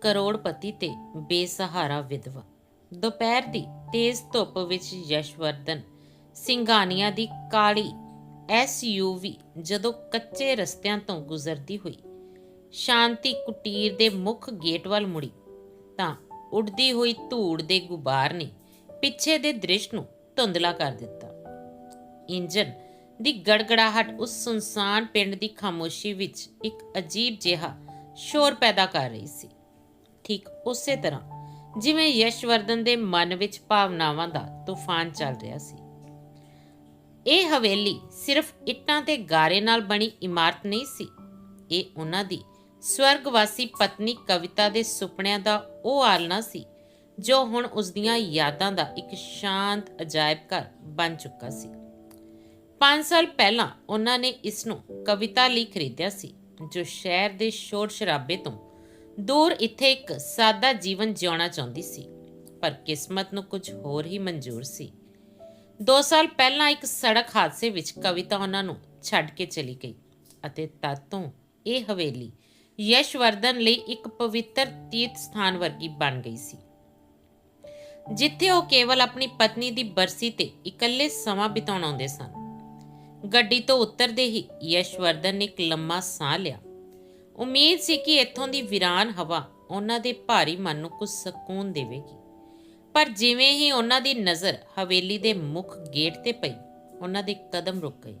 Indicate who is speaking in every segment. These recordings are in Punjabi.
Speaker 1: ਕਰੋੜਪਤੀ ਤੇ ਬੇਸਹਾਰਾ ਵਿਧਵਾ। ਦੁਪਹਿਰ ਦੀ ਤੇਜ਼ ਧੁੱਪ ਵਿੱਚ ਯਸ਼ਵਰਧਨ ਸਿੰਘਾਨੀਆਂ ਦੀ ਕਾਲੀ ਐਸਯੂਵੀ ਜਦੋਂ ਕੱਚੇ ਰਸਤਿਆਂ ਤੋਂ ਗੁਜ਼ਰਦੀ ਹੋਈ, ਸ਼ਾਂਤੀ ਕੁਟੀਰ ਦੇ ਮੁੱਖ ਗੇਟ ਵੱਲ ਮੁੜੀ, ਤਾਂ ਉੱਡਦੀ ਹੋਈ ਧੂੜ ਦੇ ਗੁਬਾਰ ਨੇ ਪਿੱਛੇ ਦੇ ਦ੍ਰਿਸ਼ ਨੂੰ ਧੁੰਦਲਾ ਕਰ ਦਿੱਤਾ। ਇੰਜਨ ਦੀ ਗੜਗੜਾਹਟ ਉਸ ਸੁਨਸਾਨ ਪਿੰਡ ਦੀ ਖਾਮੋਸ਼ੀ ਵਿੱਚ ਇੱਕ ਅਜੀਬ ਜਿਹਾ ਸ਼ੋਰ ਪੈਦਾ ਕਰ ਰਹੀ ਸੀ। ਠੀਕ ਉਸੇ ਤਰ੍ਹਾਂ। ਜਿਵੇਂ ਯਸ਼ਵਰਧਨ ਦੇ ਮਨ ਵਿੱਚ ਭਾਵਨਾਵਾਂ ਦਾ ਤੂਫਾਨ ਚੱਲ ਰਿਹਾ ਸੀ। ਇਹ ਹਵੇਲੀ ਸਿਰਫ ਇੱਟਾਂ ਤੇ ਗਾਰੇ ਨਾਲ ਬਣੀ ਇਮਾਰਤ ਨਹੀਂ ਸੀ। ਇਹ ਉਹਨਾਂ ਦੀ ਸਵਰਗਵਾਸੀ ਪਤਨੀ ਕਵਿਤਾ ਦੇ ਸੁਪਨਿਆਂ ਦਾ ਉਹ ਆਲਣਾ ਸੀ, ਜੋ ਹੁਣ ਉਸ ਦੀਆਂ ਯਾਦਾਂ ਦਾ ਇੱਕ ਸ਼ਾਂਤ, ਅਜਾਇਬ ਘਰ ਬਣ ਚੁੱਕਾ ਸੀ। 5 ਸਾਲ ਪਹਿਲਾਂ ਉਹਨਾਂ ਨੇ ਇਸ ਨੂੰ ਕਵਿਤਾ ਲਈ ਖਰੀਦਿਆ ਸੀ, ਜੋ ਸ਼ਹਿਰ ਦੇ ਸ਼ੋਰ ਸ਼ਰਾਬੇ ਤੋਂ ਦੂਰ ਇੱਥੇ ਇੱਕ ਸਾਦਾ ਜੀਵਨ ਜਿਉਣਾ ਚਾਹੁੰਦੀ ਸੀ, ਪਰ ਕਿਸਮਤ ਨੂੰ ਕੁਝ ਹੋਰ ਹੀ ਮਨਜ਼ੂਰ ਸੀ। 2 ਸਾਲ ਪਹਿਲਾਂ ਇੱਕ ਸੜਕ ਹਾਦਸੇ ਵਿੱਚ ਕਵਿਤਾ ਉਹਨਾਂ ਨੂੰ ਛੱਡ ਕੇ ਚਲੀ ਗਈ ਅਤੇ ਤਦ ਤੋਂ ਇਹ ਹਵੇਲੀ ਯਸ਼ਵਰਧਨ ਲਈ ਇੱਕ ਪਵਿੱਤਰ ਤੀਰਥ ਸਥਾਨ ਵਰਗੀ ਬਣ ਗਈ ਸੀ। ਜਿੱਥੇ ਉਹ ਕੇਵਲ ਆਪਣੀ ਪਤਨੀ ਦੀ ਬਰਸੀ ਤੇ ਇਕੱਲੇ ਸਮਾਂ ਬਿਤਾਉਣ ਆਉਂਦੇ ਸਨ। ਗੱਡੀ ਤੋਂ ਉਤਰਦੇ ਹੀ ਯਸ਼ਵਰਧਨ ਨੇ ਇੱਕ ਲੰਮਾ ਸਾਹ ਲਿਆ ਉਮੀਦ ਸੀ ਕਿ ਇੱਥੋਂ ਦੀ ਵੀਰਾਨ ਹਵਾ ਉਹਨਾਂ ਦੇ ਭਾਰੀ ਮਨ ਨੂੰ ਕੁਝ ਸਕੂਨ ਦੇਵੇਗੀ। ਪਰ ਜਿਵੇਂ ਹੀ ਉਹਨਾਂ ਦੀ ਨਜ਼ਰ ਹਵੇਲੀ ਦੇ ਮੁੱਖ ਗੇਟ ਤੇ ਪਈ, ਉਹਨਾਂ ਦੇ ਕਦਮ ਰੁਕ ਗਏ।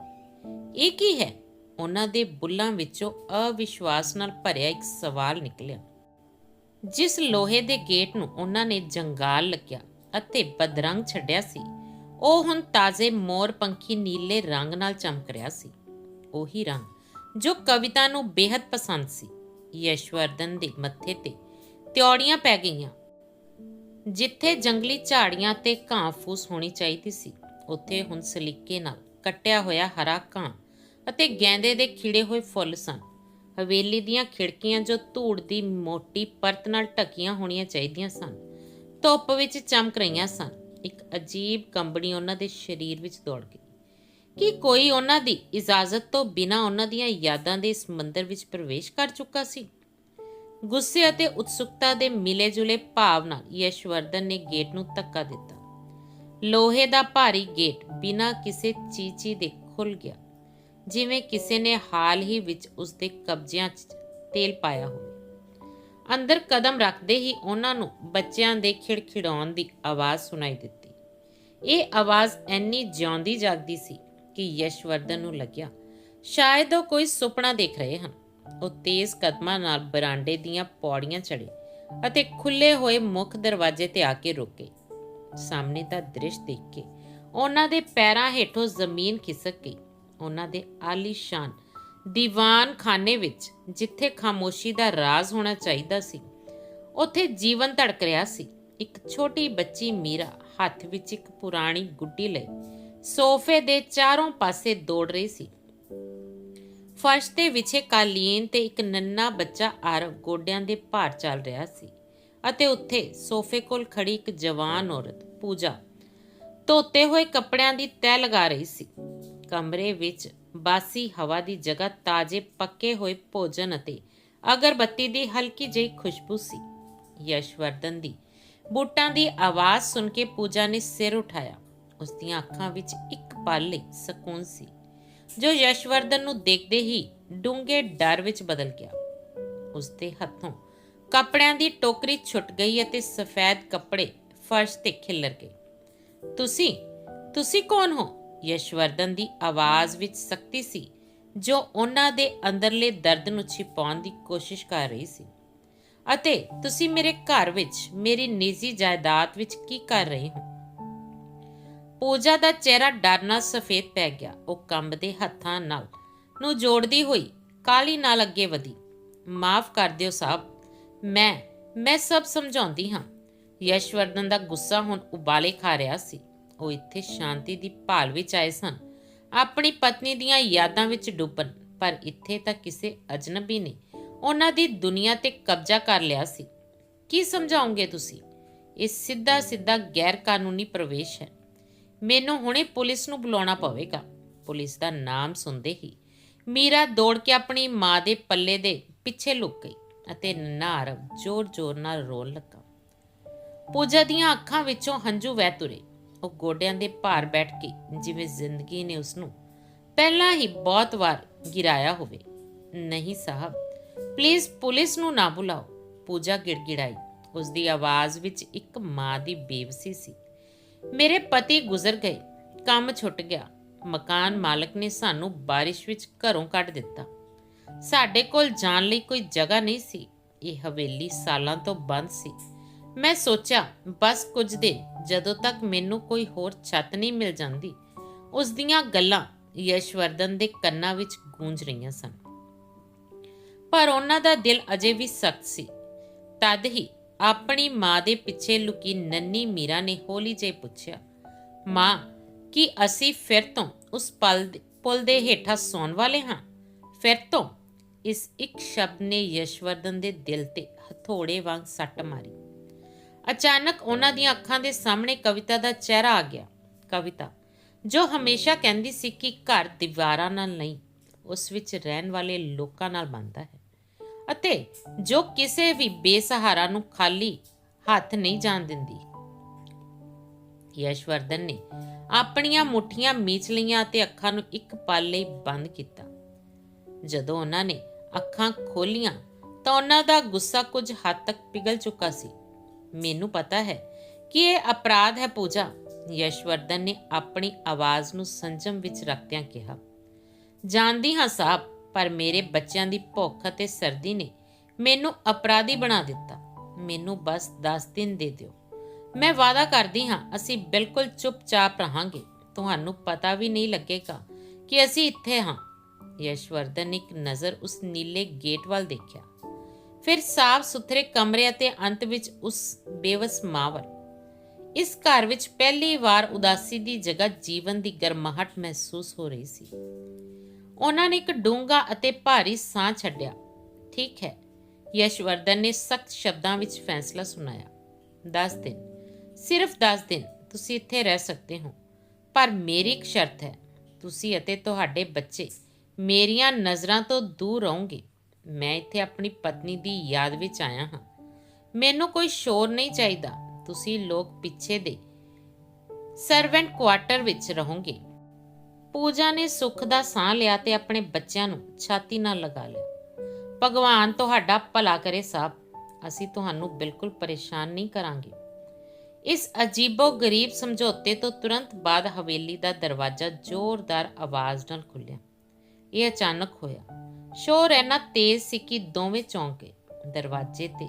Speaker 1: ਇਹ ਕੀ ਹੈ? ਉਹਨਾਂ ਦੇ ਬੁੱਲਾਂ ਵਿੱਚੋਂ ਅਵਿਸ਼ਵਾਸ ਨਾਲ ਭਰਿਆ ਇੱਕ ਸਵਾਲ ਨਿਕਲਿਆ। ਜਿਸ ਲੋਹੇ ਦੇ ਗੇਟ ਨੂੰ ਉਹਨਾਂ ਨੇ ਜੰਗਾਲ ਲੱਗਿਆ ਅਤੇ ਬਦਰੰਗ ਛੱਡਿਆ ਸੀ, ਉਹ ਹੁਣ ਤਾਜ਼ੇ ਮੋਰ ਪੰਖੀ ਨੀਲੇ ਰੰਗ ਨਾਲ ਚਮਕ ਰਿਹਾ ਸੀ। ਉਹੀ ਰੰਗ ਜੋ ਕਵਿਤਾ ਨੂੰ ਬੇहद ਪਸੰਦ ਸੀ। ਯਸ਼ਵਰਧਨ ਦੇ ਮੱਥੇ ਤੇ ਤਿਉੜੀਆਂ ਪੈ ਗਈਆਂ। ਜਿੱਥੇ ਜੰਗਲੀ ਝਾੜੀਆਂ ਤੇ ਘਾਹ ਫੂਸ ਹੋਣੀ ਚਾਹੀਦੀ ਸੀ, ਉੱਥੇ ਹੁਣ ਸਲੀਕੇ ਨਾਲ ਕੱਟਿਆ ਹੋਇਆ ਹਰਾ ਘਾਹ ਅਤੇ ਗੈਂਦੇ ਦੇ ਖਿੜੇ ਹੋਏ ਫੁੱਲ ਸਨ। ਹਵੇਲੀ ਦੀਆਂ ਖਿੜਕੀਆਂ ਜੋ ਧੂੜ ਦੀ ਮੋਟੀ ਪਰਤ ਨਾਲ ਢਕੀਆਂ ਹੋਣੀਆਂ ਚਾਹੀਦੀਆਂ ਸਨ, ਧੁੱਪ ਵਿੱਚ ਚਮਕ ਰਹੀਆਂ ਸਨ। ਇੱਕ ਅਜੀਬ ਕੰਬਣੀ ਉਹਨਾਂ ਦੇ ਸਰੀਰ ਵਿੱਚ ਦੌੜ ਗਈ। ਕੀ ਕੋਈ ਉਹਨਾਂ ਦੀ ਇਜਾਜ਼ਤ ਤੋਂ ਬਿਨਾਂ ਉਹਨਾਂ ਦੀਆਂ ਯਾਦਾਂ ਦੇ ਇਸ ਮੰਦਰ ਵਿੱਚ ਪ੍ਰਵੇਸ਼ ਕਰ ਚੁੱਕਾ ਸੀ। ਗੁੱਸੇ ਅਤੇ ਉਤਸੁਕਤਾ ਦੇ ਮਿਲੇ-ਜੁਲੇ ਭਾਵ ਨਾਲ ਯਸ਼ਵਰਧਨ ਨੇ ਗੇਟ ਨੂੰ ਧੱਕਾ ਦਿੱਤਾ। ਲੋਹੇ ਦਾ ਭਾਰੀ ਗੇਟ ਬਿਨਾਂ ਕਿਸੇ ਚੀਚੀ ਦੇ ਖੁੱਲ ਗਿਆ, ਜਿਵੇਂ ਕਿਸੇ ਨੇ ਹਾਲ ਹੀ ਵਿੱਚ ਉਸ ਦੇ ਕਬਜ਼ਿਆਂ 'ਚ ਤੇਲ ਪਾਇਆ ਹੋਵੇ। ਅੰਦਰ ਕਦਮ ਰੱਖਦੇ ਹੀ ਉਹਨਾਂ ਨੂੰ ਬੱਚਿਆਂ ਦੇ ਖਿੜਖਿੜਾਉਣ ਦੀ ਆਵਾਜ਼ ਸੁਣਾਈ ਦਿੱਤੀ। ਇਹ ਆਵਾਜ਼ ਐਨੀ ਜਿਉਂਦੀ ਜਾਗਦੀ ਸੀ ਕਿ ਯਸ਼ਵਰਧਨ ਨੂੰ ਲੱਗਿਆ। ਸ਼ਾਇਦ ਉਹ ਕੋਈ ਸੁਪਨਾ ਦੇਖ ਰਹੇ ਹਨ। ਉਹ ਤੇਜ਼ ਕਦਮਾਂ ਨਾਲ ਬਰਾਂਡੇ ਦੀਆਂ ਪੌੜੀਆਂ ਚੜੇ ਅਤੇ ਖੁੱਲੇ ਹੋਏ ਮੁੱਖ ਦਰਵਾਜ਼ੇ ਤੇ ਆ ਕੇ ਰੁਕੇ ਸਾਹਮਣੇ ਦਾ ਦ੍ਰਿਸ਼ ਦੇਖ ਕੇ ਉਹਨਾਂ ਦੇ ਪੈਰਾਂ ਹੇਠੋਂ ਜ਼ਮੀਨ ਖਿਸਕ ਗਈ। ਉਹਨਾਂ ਦੇ ਆਲੀਸ਼ਾਨ ਦੀਵਾਨ ਖਾਨੇ ਵਿੱਚ, ਜਿੱਥੇ ਖਾਮੋਸ਼ੀ ਦਾ ਰਾਜ਼ ਹੋਣਾ ਚਾਹੀਦਾ ਸੀ, ਉੱਥੇ ਜੀਵਨ ਧੜਕ ਰਿਹਾ ਸੀ। ਇੱਕ ਛੋਟੀ ਬੱਚੀ ਮੀਰਾ ਹੱਥ ਵਿੱਚ ਇੱਕ ਪੁਰਾਣੀ ਗੁੱਡੀ ਲਈ ਸੋਫੇ ਦੇ ਚਾਰੋਂ ਪਾਸੇ ਦੌੜ ਰਹੀ ਸੀ। ਫਰਸ਼ ਤੇ ਵਿਛੇ ਕਾਲੀਨ ਤੇ ਇੱਕ ਨੰਨਾ ਬੱਚਾ ਆਰਵ ਗੋਡਿਆਂ ਦੇ ਭਾਰ ਚੱਲ ਰਿਹਾ ਸੀ ਅਤੇ ਉੱਥੇ ਸੋਫੇ ਕੋਲ ਖੜੀ ਇੱਕ ਜਵਾਨ ਔਰਤ ਪੂਜਾ ਧੋਤੇ ਹੋਏ ਕੱਪੜਿਆਂ ਦੀ ਤਹਿ ਲਗਾ ਰਹੀ ਸੀ। ਕਮਰੇ ਵਿੱਚ ਬਾਸੀ ਹਵਾ ਦੀ ਜਗ੍ਹਾ ਤਾਜ਼ੇ ਪੱਕੇ ਹੋਏ ਭੋਜਨ ਅਤੇ ਅਗਰਬੱਤੀ ਦੀ ਹਲਕੀ ਜਿਹੀ ਖੁਸ਼ਬੂ ਸੀ। ਯਸ਼ਵਰਧਨ ਦੀ ਬੂਟਾਂ ਦੀ ਆਵਾਜ਼ ਸੁਣ ਕੇ ਪੂਜਾ ਨੇ ਸਿਰ ਉਠਾਇਆ। ਉਸ ਦੀਆਂ ਅੱਖਾਂ ਵਿੱਚ ਇੱਕ ਪਲ ਲਈ ਸਕੂਨ ਸੀ, ਜੋ ਯਸ਼ਵਰਧਨ ਨੂੰ ਦੇਖਦੇ ਹੀ ਡੂੰਘੇ ਡਰ ਵਿੱਚ ਬਦਲ ਗਿਆ। ਉਸ ਦੇ ਹੱਥੋਂ ਕੱਪੜਿਆਂ ਦੀ ਟੋਕਰੀ ਛੁੱਟ ਗਈ ਅਤੇ ਸਫੈਦ ਕੱਪੜੇ ਫਰਸ਼ ਤੇ ਖਿਲਰ ਗਏ। ਤੁਸੀਂ ਤੁਸੀਂ ਕੌਣ ਹੋ? ਯਸ਼ਵਰਧਨ ਦੀ ਆਵਾਜ਼ ਵਿੱਚ ਸਖਤੀ ਸੀ, ਜੋ ਉਹਨਾਂ ਦੇ ਅੰਦਰਲੇ ਦਰਦ ਨੂੰ ਛਿਪਾਉਣ ਦੀ ਕੋਸ਼ਿਸ਼ ਕਰ ਰਹੀ ਸੀ। ਅਤੇ ਤੁਸੀਂ ਮੇਰੇ ਘਰ ਵਿੱਚ, ਮੇਰੀ ਨਿੱਜੀ ਜਾਇਦਾਦ ਵਿੱਚ ਕੀ ਕਰ ਰਹੇ ਹੋ? ਪੂਜਾ ਦਾ ਚਿਹਰਾ ਡਰ ਨਾਲ ਸਫੇਦ ਪੈ ਗਿਆ। ਉਹ ਕੰਬਦੇ ਹੱਥਾਂ ਨਾਲ ਨੂੰ ਜੋੜਦੀ ਹੋਈ ਕਾਲੀ ਨਾਲ ਅੱਗੇ ਵਧੀ। ਮਾਫ ਕਰ ਦਿਓ ਸਾਹਿਬ, ਮੈਂ ਮੈਂ ਸਭ ਸਮਝਾਉਂਦੀ ਹਾਂ। ਯਸ਼ਵਰਧਨ ਦਾ ਗੁੱਸਾ ਹੁਣ ਉਬਾਲੇ ਖਾ ਰਿਹਾ ਸੀ। ਉਹ ਇੱਥੇ ਸ਼ਾਂਤੀ ਦੀ ਭਾਲ ਵਿੱਚ ਆਏ ਸਨ। ਆਪਣੀ ਪਤਨੀ ਦੀਆਂ ਯਾਦਾਂ ਵਿੱਚ ਡੁੱਬਣ, ਪਰ ਇੱਥੇ ਤਾਂ ਕਿਸੇ ਅਜਨਬੀ ਨੇ ਉਹਨਾਂ ਦੀ ਦੁਨੀਆ ਤੇ ਕਬਜ਼ਾ ਕਰ ਲਿਆ ਸੀ। ਕੀ ਸਮਝਾਉਂਗੇ ਤੁਸੀਂ? ਇਹ ਸਿੱਧਾ ਸਿੱਧਾ ਗੈਰ ਕਾਨੂੰਨੀ ਪ੍ਰਵੇਸ਼ ਹੈ। ਮੈਨੂੰ ਹੁਣੇ ਪੁਲਿਸ ਨੂੰ ਬੁਲਾਉਣਾ ਪਵੇਗਾ। ਪੁਲਿਸ ਦਾ ਨਾਮ ਸੁਣਦੇ ਹੀ ਮੀਰਾ ਦੌੜ ਕੇ ਆਪਣੀ ਮਾਂ ਦੇ ਪੱਲੇ ਦੇ ਪਿੱਛੇ ਲੁਕ ਗਈ ਅਤੇ ਨਾਰਵ ਜ਼ੋਰ-ਜ਼ੋਰ ਨਾਲ ਰੋਣ ਲੱਗਾ। ਪੂਜਾ ਦੀਆਂ ਅੱਖਾਂ ਵਿੱਚੋਂ ਹੰਝੂ ਵਹਿ ਤੁਰੇ। ਉਹ ਗੋਡਿਆਂ ਦੇ ਭਾਰ ਬੈਠ ਕੇ ਜਿਵੇਂ ਜ਼ਿੰਦਗੀ ਨੇ ਉਸ ਨੂੰ ਪਹਿਲਾਂ ਹੀ ਬਹੁਤ ਵਾਰ ਗਿਰਾਇਆ ਹੋਵੇ। ਨਹੀਂ ਸਾਹਿਬ ਪਲੀਜ਼ ਪੁਲਿਸ ਨੂੰ ਨਾ ਬੁਲਾਓ। ਪੂਜਾ ਗਿੜਗਿੜਾਈ। ਉਸ ਦੀ ਆਵਾਜ਼ ਵਿੱਚ ਇੱਕ ਮਾਂ ਦੀ ਬੇਵਸੀ ਸੀ। ਮੇਰੇ ਪਤੀ ਗੁਜ਼ਰ ਗਏ, ਕੰਮ ਛੁੱਟ ਗਿਆ। ਮਕਾਨ ਮਾਲਕ ਨੇ ਸਾਨੂੰ ਬਾਰਿਸ਼ ਵਿੱਚ ਘਰੋਂ ਕੱਢ ਦਿੱਤਾ। ਸਾਡੇ ਕੋਲ ਜਾਣ ਲਈ ਕੋਈ ਜਗ੍ਹਾ ਨਹੀਂ ਸੀ। ਇਹ ਹਵੇਲੀ ਸਾਲਾਂ ਤੋਂ ਬੰਦ ਸੀ। ਮੈਂ ਸੋਚਿਆ, ਬਸ ਕੁਝ ਦਿਨ, ਜਦੋਂ ਤੱਕ ਮੈਨੂੰ ਕੋਈ ਹੋਰ ਛੱਤ ਨਹੀਂ ਮਿਲ ਜਾਂਦੀ। ਉਸ ਦੀਆਂ ਗੱਲਾਂ ਯਸ਼ਵਰਧਨ ਦੇ ਕੰਨਾਂ ਵਿੱਚ ਗੂੰਜ ਰਹੀਆਂ ਸਨ। ਪਰ ਉਹਨਾਂ ਦਾ ਦਿਲ ਅਜੇ ਵੀ ਸਖਤ ਸੀ। ਤਦ ਹੀ ਆਪਣੀ ਮਾਂ ਦੇ ਪਿੱਛੇ ਲੁਕੀ ਨੰਨੀ ਮੀਰਾ ਨੇ ਹੌਲੀ ਜਿਹੀ ਪੁੱਛਿਆ, ਮਾਂ, ਕੀ ਅਸੀਂ ਫਿਰ ਤੋਂ ਉਸ ਪਲ ਪੁਲ ਦੇ ਹੇਠਾਂ ਸੌਣ ਵਾਲੇ ਹਾਂ? ਫਿਰ ਤੋਂ? ਇਸ ਇੱਕ ਸ਼ਬਦ ਨੇ ਯਸ਼ਵਰਧਨ ਦੇ ਦਿਲ ਤੇ ਹਥੋੜੇ ਵਾਂਗ ਸੱਟ ਮਾਰੀ। ਅਚਾਨਕ ਉਹਨਾਂ ਦੀਆਂ ਅੱਖਾਂ ਦੇ ਸਾਹਮਣੇ ਕਵਿਤਾ ਦਾ ਚਿਹਰਾ ਆ ਗਿਆ। ਕਵਿਤਾ, ਜੋ ਹਮੇਸ਼ਾ ਕਹਿੰਦੀ ਸੀ ਕਿ ਘਰ ਦੀਵਾਰਾਂ ਨਾਲ ਨਹੀਂ, ਉਸ ਵਿੱਚ ਰਹਿਣ ਵਾਲੇ ਲੋਕਾਂ ਨਾਲ ਬਣਦਾ ਹੈ। ਅਤੇ ਜੋ ਕਿਸੇ ਵੀ ਬੇਸਹਾਰਾ ਨੂੰ ਖਾਲੀ ਹੱਥ ਨਹੀਂ ਜਾਣ ਦਿੰਦੀ। ਯਸ਼ਵਰਧਨ ਨੇ ਆਪਣੀਆਂ ਮੁੱਠੀਆਂ ਮੀਚ ਲਈਆਂ ਅਤੇ ਅੱਖਾਂ ਨੂੰ ਇੱਕ ਪਲ ਲਈ ਬੰਦ ਕੀਤਾ। ਜਦੋਂ ਉਹਨਾਂ ਨੇ ਅੱਖਾਂ ਖੋਲੀਆਂ ਤਾਂ ਉਹਨਾਂ ਦਾ ਗੁੱਸਾ ਕੁਝ ਹੱਦ ਤੱਕ ਪਿਘਲ ਚੁੱਕਾ ਸੀ। ਮੈਨੂੰ ਪਤਾ ਹੈ ਕਿ ਇਹ ਅਪਰਾਧ ਹੈ ਪੂਜਾ, ਯਸ਼ਵਰਧਨ ਨੇ ਆਪਣੀ ਆਵਾਜ਼ ਨੂੰ ਸੰਜਮ ਵਿੱਚ ਰੱਖਦਿਆਂ ਕਿਹਾ। ਜਾਣਦੀ ਹਾਂ ਸਾਹਿਬ ਪਰ ਮੇਰੇ ਬੱਚਿਆਂ ਦੀ ਭੁੱਖ ਅਤੇ ਸਰਦੀ ਨੇ ਮੈਨੂੰ ਅਪਰਾਧੀ ਬਣਾ ਦਿੱਤਾ। ਮੈਨੂੰ ਬਸ 10 ਦਿਨ ਦੇ ਦਿਓ। ਮੈਂ ਵਾਅਦਾ ਕਰਦੀ ਹਾਂ, ਅਸੀਂ ਬਿਲਕੁਲ ਚੁੱਪਚਾਪ ਰਹਾਂਗੇ। ਤੁਹਾਨੂੰ ਪਤਾ ਵੀ ਨਹੀਂ ਲੱਗੇਗਾ ਕਿ ਅਸੀਂ ਇੱਥੇ ਹਾਂ। ਯਸ਼ਵਰਧਨ ਇੱਕ ਨਜ਼ਰ ਉਸ ਨੀਲੇ ਗੇਟ ਵੱਲ ਦੇਖਿਆ। ਫਿਰ ਸਾਫ਼ ਸੁਥਰੇ ਕਮਰੇ ਅਤੇ ਅੰਤ ਵਿੱਚ ਉਸ ਬੇਵਸ ਮਾਂ ਵੱਲ ਇਸ ਘਰ ਵਿੱਚ ਪਹਿਲੀ ਵਾਰ ਉਦਾਸੀ ਦੀ ਜਗ੍ਹਾ ਜੀਵਨ ਦੀ ਗਰਮਾਹਟ ਮਹਿਸੂਸ ਹੋ ਰਹੀ ਸੀ। ਉਹਨਾਂ ਨੇ ਇੱਕ ਡੂੰਘਾ ਅਤੇ ਭਾਰੀ ਸਾਹ ਛੱਡਿਆ। ਠੀਕ ਹੈ, ਯਸ਼ਵਰਧਨ ਨੇ ਸਖਤ ਸ਼ਬਦਾਂ ਵਿੱਚ ਫੈਸਲਾ ਸੁਣਾਇਆ। 10 ਦਿਨ, ਸਿਰਫ 10 ਦਿਨ ਤੁਸੀਂ ਇੱਥੇ ਰਹਿ ਸਕਦੇ ਹੋ, ਪਰ ਮੇਰੀ ਇੱਕ ਸ਼ਰਤ ਹੈ, ਤੁਸੀਂ ਅਤੇ ਤੁਹਾਡੇ ਬੱਚੇ ਮੇਰੀਆਂ ਨਜ਼ਰਾਂ ਤੋਂ ਦੂਰ ਰਹੋਗੇ। ਮੈਂ ਇੱਥੇ ਆਪਣੀ ਪਤਨੀ ਦੀ ਯਾਦ ਵਿੱਚ ਆਇਆ ਹਾਂ। ਮੈਨੂੰ ਕੋਈ ਸ਼ੋਰ ਨਹੀਂ ਚਾਹੀਦਾ, ਤੁਸੀਂ ਲੋਕ ਪਿੱਛੇ ਦੇ ਸਰਵੈਂਟ ਕੁਆਟਰ ਵਿੱਚ ਰਹੋਗੇ। ਪੂਜਾ ਨੇ ਸੁੱਖ ਦਾ ਸਾਹ ਲਿਆ ਤੇ ਆਪਣੇ ਬੱਚਿਆਂ ਨੂੰ ਛਾਤੀ ਨਾਲ ਲਗਾ ਲਿਆ। ਭਗਵਾਨ ਤੁਹਾਡਾ ਭਲਾ ਕਰੇ ਸਾਹਿਬ ਅਸੀਂ ਤੁਹਾਨੂੰ ਬਿਲਕੁਲ ਪਰੇਸ਼ਾਨ ਨਹੀਂ ਕਰਾਂਗੇ। ਇਸ ਅਜੀਬੋ ਗਰੀਬ ਸਮਝੌਤੇ ਤੋਂ ਤੁਰੰਤ ਬਾਅਦ ਹਵੇਲੀ ਦਾ ਦਰਵਾਜ਼ਾ ਜ਼ੋਰਦਾਰ ਆਵਾਜ਼ ਨਾਲ ਖੁੱਲਿਆ ਇਹ ਅਚਾਨਕ ਹੋਇਆ। ਸ਼ੋਰ ਇੰਨਾ ਤੇਜ਼ ਸੀ ਕਿ ਦੋਵੇਂ ਚੌਂਕੇ, ਦਰਵਾਜ਼ੇ ਤੇ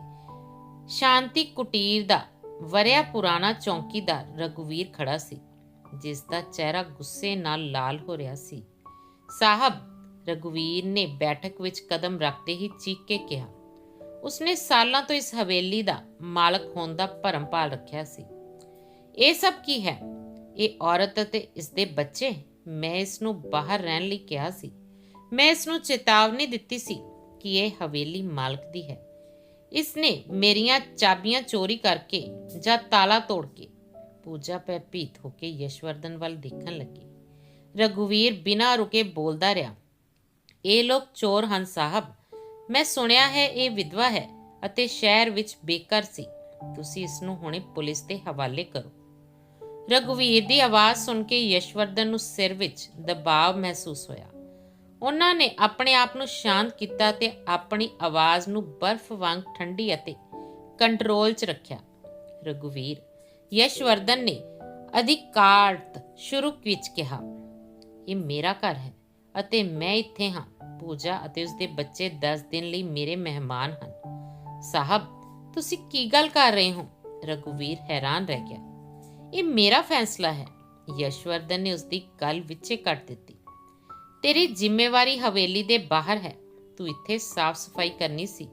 Speaker 1: ਸ਼ਾਂਤੀ ਕੁਟੀਰ ਦਾ ਵਰਿਆ ਪੁਰਾਣਾ ਚੌਕੀਦਾਰ ਰਘੁਵੀਰ ਖੜਾ ਸੀ। ਜਿਸ ਦਾ ਚਿਹਰਾ ਗੁੱਸੇ ਨਾਲ ਲਾਲ ਹੋ ਰਿਹਾ ਸੀ। ਸਾਹਿਬ, ਰਘੁਵੀਰ ਨੇ ਬੈਠਕ ਵਿੱਚ ਕਦਮ ਰੱਖਦੇ ਹੀ ਚੀਕ ਕੇ ਕਿਹਾ। ਉਸਨੇ ਸਾਲਾਂ ਤੋਂ ਇਸ ਹਵੇਲੀ ਦਾ ਮਾਲਕ ਹੋਣ ਦਾ ਭਰਮ ਪਾਲ ਰੱਖਿਆ ਸੀ। ਇਹ ਸਭ ਕੀ ਹੈ? ਇਹ ਔਰਤ ਅਤੇ ਇਸ ਦੇ ਬੱਚੇ? ਮੈਂ ਇਸ ਨੂੰ ਬਾਹਰ ਰਹਿਣ ਲਈ ਕਿਹਾ ਸੀ। ਮੈਂ ਇਸ ਨੂੰ ਚੇਤਾਵਨੀ ਦਿੱਤੀ ਸੀ ਕਿ ਇਹ ਹਵੇਲੀ ਮਾਲਕ ਦੀ ਹੈ। ਇਸ ਨੇ ਮੇਰੀਆਂ ਚਾਬੀਆਂ ਚੋਰੀ ਕਰਕੇ ਜਾਂ ਤਾਲਾ ਤੋੜ ਕੇ ਪੂਜਾ ਪੈ ਭੀਤ ਹੋ ਕੇ ਯਸ਼ਵਰਧਨ ਵੱਲ ਦੇਖਣ ਲੱਗੀ। ਰਘੁਵੀਰ ਬਿਨਾਂ ਰੁਕੇ ਬੋਲਦਾ ਰਿਹਾ, ਇਹ ਲੋਕ ਚੋਰ ਹਨ ਸਾਹਿਬ। ਮੈਂ ਸੁਣਿਆ ਹੈ ਇਹ ਵਿਧਵਾ ਹੈ ਅਤੇ ਸ਼ਹਿਰ ਵਿੱਚ ਬੇਕਰ ਸੀ। ਤੁਸੀਂ ਇਸ ਨੂੰ ਹੁਣੇ ਪੁਲਿਸ ਦੇ ਹਵਾਲੇ ਕਰੋ। ਰਘੁਵੀਰ ਦੀ ਆਵਾਜ਼ ਸੁਣ ਕੇ ਯਸ਼ਵਰਧਨ ਨੂੰ ਸਿਰ ਵਿੱਚ ਦਬਾਅ ਮਹਿਸੂਸ ਹੋਇਆ। ਉਹਨਾਂ ਨੇ ਆਪਣੇ ਆਪ ਨੂੰ ਸ਼ਾਂਤ ਕੀਤਾ ਤੇ ਆਪਣੀ ਆਵਾਜ਼ ਨੂੰ ਬਰਫ਼ ਵਾਂਗ ਠੰਡੀ ਅਤੇ ਕੰਟਰੋਲ 'ਚ ਰੱਖਿਆ। ਰਘੁਵੀਰ ਯਸ਼ਵਰਧਨ ਨੇ ਅਧਿਕਾਰਤ ਸ਼ੁਰੂ ਵਿੱਚ ਕਿਹਾ, ਇਹ ਮੇਰਾ ਘਰ ਹੈ ਅਤੇ ਮੈਂ ਇੱਥੇ ਹਾਂ। ਪੂਜਾ ਅਤੇ ਉਸਦੇ ਬੱਚੇ 10 ਦਿਨ ਲਈ ਮੇਰੇ ਮਹਿਮਾਨ ਹਨ। ਸਾਹਿਬ, ਤੁਸੀਂ ਕੀ ਗੱਲ ਕਰ ਰਹੇ ਹੋ? ਰਘੁਵੀਰ ਹੈਰਾਨ ਰਹਿ ਗਿਆ। ਇਹ ਮੇਰਾ ਫੈਸਲਾ ਹੈ। ਯਸ਼ਵਰਧਨ ਨੇ ਉਸਦੀ ਗੱਲ ਵਿੱਚੇ ਕੱਟ ਦਿੱਤੀ। ਤੇਰੀ ਜ਼ਿੰਮੇਵਾਰੀ ਹਵੇਲੀ ਦੇ ਬਾਹਰ ਹੈ। ਤੂੰ ਇੱਥੇ ਸਾਫ਼ ਸਫ਼ਾਈ ਕਰਨੀ ਸੀ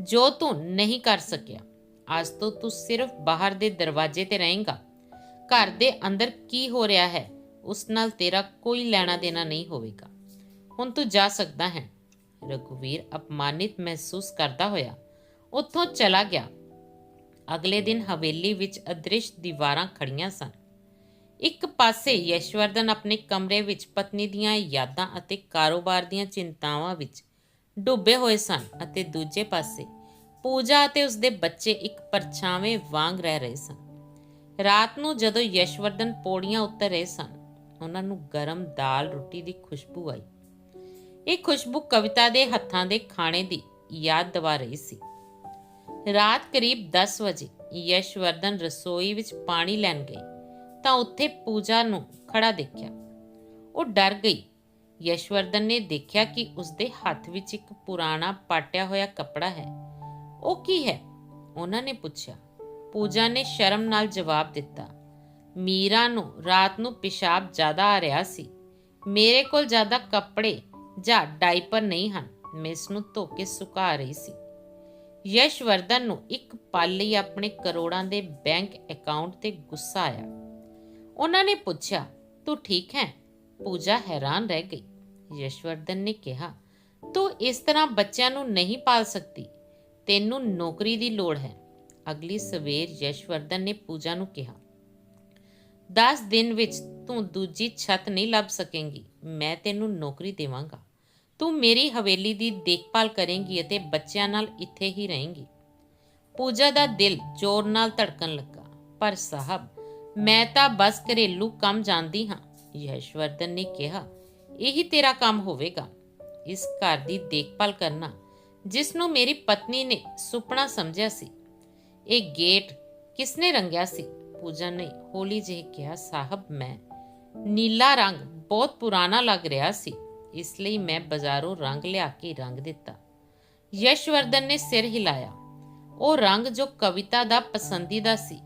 Speaker 1: ਜੋ ਤੂੰ ਨਹੀਂ ਕਰ ਸਕਿਆ। ਅੱਜ ਤੋਂ ਤੂੰ ਸਿਰਫ ਬਾਹਰ ਦੇ ਦਰਵਾਜ਼ੇ ਤੇ ਰਹੇਂਗਾ। ਘਰ ਦੇ ਅੰਦਰ ਕੀ ਹੋ ਰਿਹਾ ਹੈ, ਉਸ ਨਾਲ ਤੇਰਾ ਕੋਈ ਲੈਣਾ ਦੇਣਾ ਨਹੀਂ ਹੋਵੇਗਾ। ਹੁਣ ਤੂੰ ਜਾ ਸਕਦਾ ਹੈ। ਰਘੁਵੀਰ ਅਪਮਾਨਿਤ ਮਹਿਸੂਸ ਕਰਦਾ ਹੋਇਆ ਉੱਥੋਂ ਚਲਾ ਗਿਆ। ਅਗਲੇ ਦਿਨ ਹਵੇਲੀ ਵਿੱਚ ਅਦ੍ਰਿਸ਼ ਦੀਵਾਰਾਂ ਖੜੀਆਂ ਸਨ। ਇੱਕ ਪਾਸੇ ਯਸ਼ਵਰਧਨ ਆਪਣੇ ਕਮਰੇ ਵਿੱਚ ਪਤਨੀ ਦੀਆਂ ਯਾਦਾਂ ਅਤੇ ਕਾਰੋਬਾਰ ਦੀਆਂ ਚਿੰਤਾਵਾਂ ਵਿੱਚ ਡੁੱਬੇ ਹੋਏ ਸਨ ਅਤੇ ਦੂਜੇ ਪਾਸੇ ਪੂਜਾ ਅਤੇ ਉਸਦੇ ਬੱਚੇ ਇੱਕ ਪਰਛਾਵੇਂ ਵਾਂਗ ਰਹਿ ਰਹੇ ਸਨ। ਰਾਤ ਨੂੰ ਜਦੋਂ ਯਸ਼ਵਰਧਨ ਪੌੜੀਆਂ ਉੱਤਰ ਰਹੇ ਸਨ, ਉਹਨਾਂ ਨੂੰ ਗਰਮ ਦਾਲ ਰੋਟੀ ਦੀ ਖੁਸ਼ਬੂ ਆਈ। ਇਹ ਖੁਸ਼ਬੂ ਕਵਿਤਾ ਦੇ ਹੱਥਾਂ ਦੇ ਖਾਣੇ ਦੀ ਯਾਦ ਦਿਵਾ ਰਹੀ ਸੀ। ਰਾਤ ਕਰੀਬ 10 ਵਜੇ ਯਸ਼ਵਰਧਨ ਰਸੋਈ ਵਿੱਚ ਪਾਣੀ ਲੈਣ ਗਈ ਤਾਂ ਉੱਥੇ ਪੂਜਾ ਨੂੰ ਖੜਾ ਦੇਖਿਆ। ਉਹ ਡਰ ਗਈ। ਯਸ਼ਵਰਧਨ ਨੇ ਦੇਖਿਆ ਕਿ ਉਸਦੇ ਹੱਥ ਵਿੱਚ ਇੱਕ ਪੁਰਾਣਾ ਪਾਟਿਆ ਹੋਇਆ ਕੱਪੜਾ ਹੈ। ਉਹ ਕੀ ਹੈ? ਉਹਨਾਂ ਨੇ ਪੁੱਛਿਆ, ਪੂਜਾ ਨੇ ਸ਼ਰਮ ਨਾਲ ਜਵਾਬ ਦਿੱਤਾ, ਮੀਰਾ ਨੂੰ ਰਾਤ ਨੂੰ ਪਿਸ਼ਾਬ ਜ਼ਿਆਦਾ ਆ ਰਿਹਾ ਸੀ। ਮੇਰੇ ਕੋਲ ਜ਼ਿਆਦਾ ਕੱਪੜੇ ਜਾਂ ਡਾਈਪਰ ਨਹੀਂ ਹਨ, ਮੈਂ ਇਸ ਨੂੰ ਧੋ ਕੇ ਸੁਕਾ ਰਹੀ ਸੀ। ਯਸ਼ਵਰਧਨ ਨੂੰ ਇੱਕ ਪਲ ਲਈ ਆਪਣੇ ਕਰੋੜਾਂ ਦੇ ਬੈਂਕ ਅਕਾਊਂਟ ਤੇ ਗੁੱਸਾ ਆਇਆ। ਉਹਨਾਂ ਨੇ ਪੁੱਛਿਆ, ਤੂੰ ਠੀਕ ਹੈ? ਪੂਜਾ ਹੈਰਾਨ ਰਹਿ ਗਈ। ਯਸ਼ਵਰਧਨ ਨੇ ਕਿਹਾ, ਤੂੰ ਇਸ ਤਰ੍ਹਾਂ ਬੱਚਿਆਂ ਨੂੰ ਨਹੀਂ ਪਾਲ ਸਕਦੀ। ਤੈਨੂੰ ਨੌਕਰੀ ਦੀ ਲੋੜ ਹੈ। ਅਗਲੀ ਸਵੇਰ ਯਸ਼ਵਰਧਨ ਨੇ ਪੂਜਾ ਨੂੰ ਕਿਹਾ 10 ਦਿਨ ਵਿੱਚ ਤੂੰ ਦੂਜੀ ਛੱਤ ਨਹੀਂ ਲੱਭ ਸਕੇਂਗੀ। ਮੈਂ ਤੈਨੂੰ ਨੌਕਰੀ ਦੇਵਾਂਗਾ। ਤੂੰ ਮੇਰੀ ਹਵੇਲੀ ਦੀ ਦੇਖਭਾਲ ਕਰੇਂਗੀ ਅਤੇ ਬੱਚਿਆਂ ਨਾਲ ਇੱਥੇ ਹੀ ਰਹੇਂਗੀ ਪੂਜਾ ਦਾ ਦਿਲ ਜ਼ੋਰ ਨਾਲ ਧੜਕਣ ਲੱਗਾ, ਪਰ ਸਾਹਿਬ, ਮੈਂ ਤਾਂ ਬਸ ਘਰੇਲੂ ਕੰਮ ਜਾਣਦੀ ਹਾਂ ਯਸ਼ਵਰਧਨ ਨੇ ਕਿਹਾ, ਇਹੀ ਤੇਰਾ ਕੰਮ ਹੋਵੇਗਾ। ਇਸ ਘਰ ਦੀ ਦੇਖਭਾਲ ਕਰਨਾ ਜਿਸ ਨੂੰ ਮੇਰੀ ਪਤਨੀ ਨੇ ਸੁਪਨਾ ਸਮਝਿਆ ਸੀ। ਇਹ ਗੇਟ ਕਿਸਨੇ ਰੰਗਿਆ ਸੀ? ਪੂਜਾ ਨੇ ਹੌਲੀ ਜਿਹੀ ਕਿਹਾ, ਸਾਹਿਬ, ਮੈਂ ਨੀਲਾ ਰੰਗ ਬਹੁਤ ਪੁਰਾਣਾ ਲੱਗ ਰਿਹਾ ਸੀ, ਇਸ ਲਈ ਮੈਂ ਬਾਜ਼ਾਰੋਂ ਰੰਗ ਲਿਆ ਕੇ ਰੰਗ ਦਿੱਤਾ। ਯਸ਼ਵਰਧਨ ਨੇ ਸਿਰ ਹਿਲਾਇਆ। ਉਹ ਰੰਗ ਜੋ ਕਵਿਤਾ ਦਾ ਪਸੰਦੀਦਾ ਸੀ,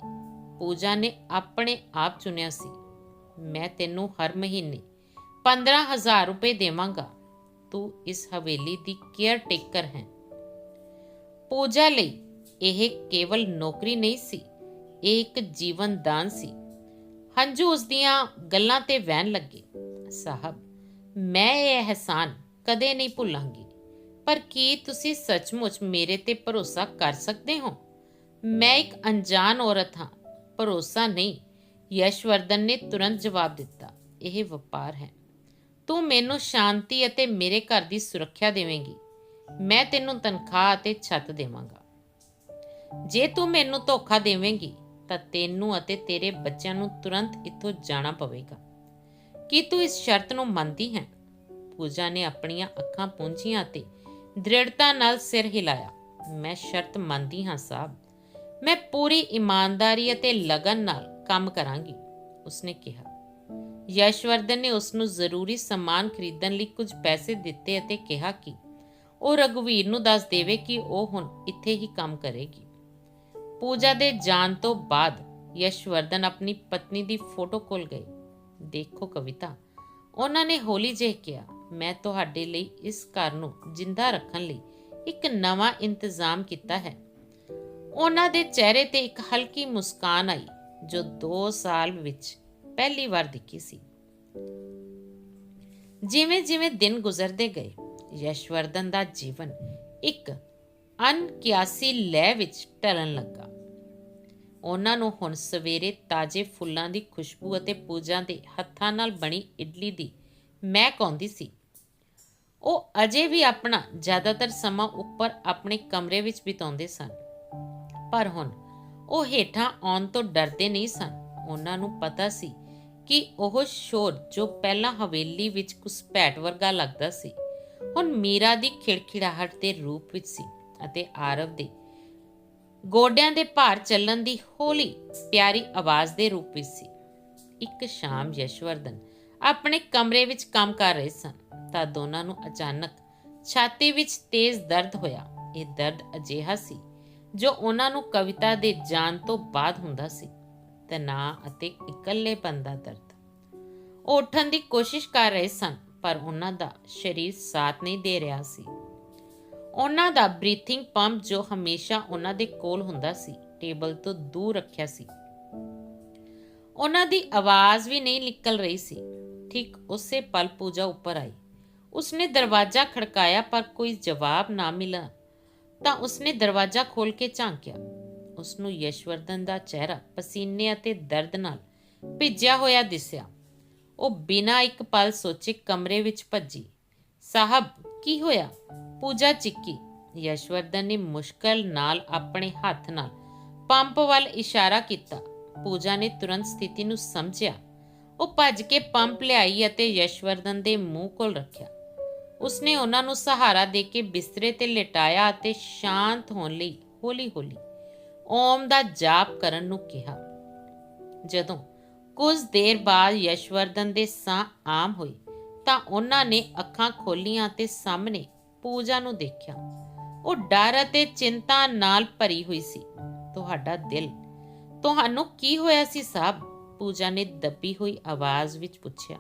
Speaker 1: ਪੂਜਾ ਨੇ ਆਪਣੇ ਆਪ ਚੁਣਿਆ ਸੀ। ਮੈਂ ਤੈਨੂੰ ਹਰ ਮਹੀਨੇ 15000 ਰੁਪਏ ਦੇਵਾਂਗਾ। ਤੂੰ ਇਸ ਹਵੇਲੀ ਦੀ ਕੇਅਰ ਟੇਕਰ ਹੈ। ਪੂਜਾ ਲਈ ਇਹ ਕੇਵਲ ਨੌਕਰੀ ਨਹੀਂ ਸੀ, ਇਹ ਇੱਕ ਜੀਵਨ ਦਾਨ ਸੀ। ਹੰਝੂ ਉਸ ਦੀਆਂ ਗੱਲਾਂ ਤੇ ਵਹਿਣ ਲੱਗੇ। ਸਾਹਿਬ, ਮੈਂ ਇਹ ਅਹਿਸਾਨ ਕਦੇ ਨਹੀਂ ਭੁੱਲਾਂਗੀ। ਪਰ ਕੀ ਤੁਸੀਂ ਸੱਚਮੁੱਚ ਮੇਰੇ ਤੇ ਭਰੋਸਾ ਕਰ ਸਕਦੇ ਹੋ? ਮੈਂ ਇੱਕ ਅਣਜਾਣ ਔਰਤ ਹਾਂ। ਭਰੋਸਾ ਨਹੀਂ। ਯਸ਼ਵਰਧਨ ਨੇ ਤੁਰੰਤ ਜਵਾਬ ਦਿੱਤਾ। ਇਹ ਵਪਾਰ ਹੈ। ਤੂੰ ਮੈਨੂੰ ਸ਼ਾਂਤੀ ਅਤੇ ਮੇਰੇ ਘਰ ਦੀ ਸੁਰੱਖਿਆ ਦੇਵੇਂਗੀ। ਮੈਂ ਤੈਨੂੰ ਤਨਖਾਹ ਅਤੇ ਛੱਤ ਦੇਵਾਂਗਾ। ਜੇ ਤੂੰ ਮੈਨੂੰ ਧੋਖਾ ਦੇਵੇਂਗੀ, ਤਾਂ ਤੈਨੂੰ ਅਤੇ ਤੇਰੇ ਬੱਚਿਆਂ ਨੂੰ ਤੁਰੰਤ ਇੱਥੋਂ ਜਾਣਾ ਪਵੇਗਾ। ਕੀ ਤੂੰ ਇਸ ਸ਼ਰਤ ਨੂੰ ਮੰਨਦੀ ਹੈ? ਪੂਜਾ ਨੇ ਆਪਣੀਆਂ ਅੱਖਾਂ ਪੂੰਝੀਆਂ ਤੇ ਦ੍ਰਿੜਤਾ ਨਾਲ ਸਿਰ ਹਿਲਾਇਆ। ਮੈਂ ਸ਼ਰਤ ਮੰਨਦੀ ਹਾਂ ਸਾਹਿਬ। ਮੈਂ ਪੂਰੀ ਇਮਾਨਦਾਰੀ ਅਤੇ ਲਗਨ ਨਾਲ ਕੰਮ ਕਰਾਂਗੀ, ਉਸਨੇ ਕਿਹਾ। ਯਸ਼ਵਰਧਨ ਨੇ ਉਸ ਨੂੰ ਜ਼ਰੂਰੀ ਸਮਾਨ ਖਰੀਦਣ ਲਈ ਕੁਝ ਪੈਸੇ ਦਿੱਤੇ ਅਤੇ ਕਿਹਾ ਕਿ ਉਹ ਰਘਵੀਰ ਨੂੰ ਦੱਸ ਦੇਵੇ ਕਿ ਉਹ ਹੁਣ ਇੱਥੇ ਹੀ ਕੰਮ ਕਰੇਗੀ। ਪੂਜਾ ਦੇ ਜਾਣ ਤੋਂ ਬਾਅਦ ਯਸ਼ਵਰਧਨ ਆਪਣੀ ਪਤਨੀ ਦੀ ਫੋਟੋ ਕੋਲ ਗਏ। ਦੇਖੋ ਕਵਿਤਾ, ਉਹਨਾਂ ਨੇ ਹੌਲੀ ਜਿਹੇ ਕਿਹਾ, ਮੈਂ ਤੁਹਾਡੇ ਲਈ ਇਸ ਘਰ ਨੂੰ ਜਿੰਦਾ ਰੱਖਣ ਲਈ ਇੱਕ ਨਵਾਂ ਇੰਤਜ਼ਾਮ ਕੀਤਾ ਹੈ। ਉਹਨਾਂ ਦੇ ਚਿਹਰੇ ਤੇ ਇੱਕ ਹਲਕੀ ਮੁਸਕਾਨ ਆਈ, ਜੋ 2 ਸਾਲ ਵਿੱਚ ਪਹਿਲੀ ਵਾਰ ਦੇਖੀ ਸੀ। ਜਿਵੇਂ ਜਿਵੇਂ ਦਿਨ ਗੁਜ਼ਰਦੇ ਗਏ, ਯਸ਼ਵਰਧਨ ਦਾ ਜੀਵਨ ਇੱਕ ਅਨਕਿਆਸੀ ਲੈ ਵਿੱਚ ਢਲਣ ਲੱਗਾ। ਉਹਨਾਂ ਨੂੰ ਹੁਣ ਸਵੇਰੇ ਤਾਜ਼ੇ ਫੁੱਲਾਂ ਦੀ ਖੁਸ਼ਬੂ ਅਤੇ ਪੂਜਾ ਦੇ ਹੱਥਾਂ ਨਾਲ ਬਣੀ ਇਡਲੀ ਦੀ ਮਹਿਕ ਆਉਂਦੀ ਸੀ। ਉਹ ਅਜੇ ਵੀ ਆਪਣਾ ਜ਼ਿਆਦਾਤਰ ਸਮਾਂ ਉੱਪਰ ਆਪਣੇ ਕਮਰੇ ਵਿੱਚ ਬਿਤਾਉਂਦੇ ਸਨ। ਪਰ ਹੁਣ ਉਹ ਹੇਠਾਂ ਆਉਣ ਤੋਂ ਡਰਦੇ ਨਹੀਂ ਸਨ। ਉਹਨਾਂ ਨੂੰ ਪਤਾ ਸੀ ਕਿ ਉਹ ਸ਼ੋਰ ਜੋ ਪਹਿਲਾਂ ਹਵੇਲੀ ਵਿੱਚ ਘੁਸਪੈਠ ਵਰਗਾ ਲੱਗਦਾ ਸੀ, ਹੁਣ ਮੀਰਾ ਦੀ ਖਿੜਖਿੜਾਹਟ ਦੇ ਰੂਪ ਵਿੱਚ ਸੀ ਅਤੇ ਆਰਵ ਦੇ ਗੋਡਿਆਂ ਦੇ ਭਾਰ ਚੱਲਣ ਦੀ ਹੌਲੀ ਪਿਆਰੀ ਆਵਾਜ਼ ਦੇ ਰੂਪ ਵਿੱਚ ਸੀ। ਇੱਕ ਸ਼ਾਮ ਯਸ਼ਵਰਧਨ ਆਪਣੇ ਕਮਰੇ ਵਿੱਚ ਕੰਮ ਕਰ ਰਹੇ ਸਨ, ਤਾਂ ਦੋਨਾਂ ਨੂੰ ਅਚਾਨਕ ਛਾਤੀ ਵਿੱਚ ਤੇਜ਼ ਦਰਦ ਹੋਇਆ। ਇਹ ਦਰਦ ਅਜਿਹਾ ਸੀ ਜੋ ਉਹਨਾਂ ਨੂੰ ਕਵਿਤਾ ਦੇ ਜਾਣ ਤੋਂ ਬਾਅਦ ਹੁੰਦਾ ਸੀ। ਤਣਾਅ ਅਤੇ ਇਕੱਲੇਪਨ ਦਾ ਦਰਦ। ਉਹ ਉੱਠਣ ਦੀ ਕੋਸ਼ਿਸ਼ ਕਰ ਰਹੇ ਸਨ, ਪਰ ਉਹਨਾਂ ਦਾ ਸਰੀਰ ਸਾਥ ਨਹੀਂ ਦੇ ਰਿਹਾ ਸੀ। ਉਹਨਾਂ ਦਾ ਬਰੀਥਿੰਗ ਪੰਪ ਜੋ ਹਮੇਸ਼ਾ ਉਹਨਾਂ ਦੇ ਕੋਲ ਹੁੰਦਾ ਸੀ, ਟੇਬਲ ਤੋਂ ਦੂਰ ਰੱਖਿਆ ਸੀ। ਉਹਨਾਂ ਦੀ ਆਵਾਜ਼ ਵੀ ਨਹੀਂ ਨਿਕਲ ਰਹੀ ਸੀ। ਠੀਕ ਉਸੇ ਪਲ ਪੂਜਾ ਉੱਪਰ ਆਈ। ਉਸਨੇ ਦਰਵਾਜ਼ਾ ਖੜਕਾਇਆ, ਪਰ ਕੋਈ ਜਵਾਬ ਨਾ ਮਿਲਾ ਤਾਂ ਉਸਨੇ ਦਰਵਾਜ਼ਾ ਖੋਲ ਕੇ ਝਾਂਕਿਆ। ਉਸ ਨੂੰ ਯਸ਼ਵਰਧਨ ਦਾ ਚਿਹਰਾ ਪਸੀਨੇ ਅਤੇ ਦਰਦ ਨਾਲ ਭਿੱਜਿਆ ਹੋਇਆ ਦਿਸਿਆ। ਉਹ ਬਿਨਾਂ ਇੱਕ ਪਲ ਸੋਚੇ ਕਮਰੇ ਵਿੱਚ ਭੱਜੀ। ਸਾਹਿਬ, ਕੀ ਹੋਇਆ? ਪੂਜਾ ਚਿੱਕੀ? ਯਸ਼ਵਰਧਨ ਨੇ ਮੁਸ਼ਕਲ ਨਾਲ ਆਪਣੇ ਹੱਥ ਨਾਲ ਪੰਪ ਵੱਲ ਇਸ਼ਾਰਾ ਕੀਤਾ। ਪੂਜਾ ਨੇ ਤੁਰੰਤ ਸਥਿਤੀ ਨੂੰ ਸਮਝਿਆ। ਉਹ ਭੱਜ ਕੇ ਪੰਪ ਲਿਆਈ ਅਤੇ ਯਸ਼ਵਰਧਨ ਦੇ ਮੂੰਹ ਕੋਲ ਰੱਖਿਆ। ਉਸਨੇ ਉਹਨਾਂ ਨੂੰ ਸਹਾਰਾ ਦੇ ਕੇ ਬਿਸਤਰੇ ਤੇ ਲਿਟਾਇਆ ਅਤੇ ਸ਼ਾਂਤ ਹੋਣ ਲਈ ਹੌਲੀ-ਹੌਲੀ ਓਮ ਦਾ ਜਾਪ ਕਰਨ ਨੂੰ ਕਿਹਾ। ਜਦੋਂ ਕੁਝ ਦੇਰ ਬਾਅਦ ਯਸ਼ਵਰਧਨ ਦੇ ਸਾਹ ਆਮ ਹੋਏ, ਤਾਂ ਉਹਨਾਂ ਨੇ ਅੱਖਾਂ ਖੋਲੀਆਂ ਤੇ ਸਾਹਮਣੇ ਪੂਜਾ ਨੂੰ ਦੇਖਿਆ। ਉਹ ਡਰ ਅਤੇ ਚਿੰਤਾ ਨਾਲ ਭਰੀ ਹੋਈ ਸੀ। ਤੁਹਾਡਾ ਦਿਲ, ਤੁਹਾਨੂੰ ਕੀ ਹੋਇਆ ਸੀ ਸਾਹਿਬ? ਪੂਜਾ ਨੇ ਦੱਬੀ ਹੋਈ ਆਵਾਜ਼ ਵਿੱਚ ਪੁੱਛਿਆ।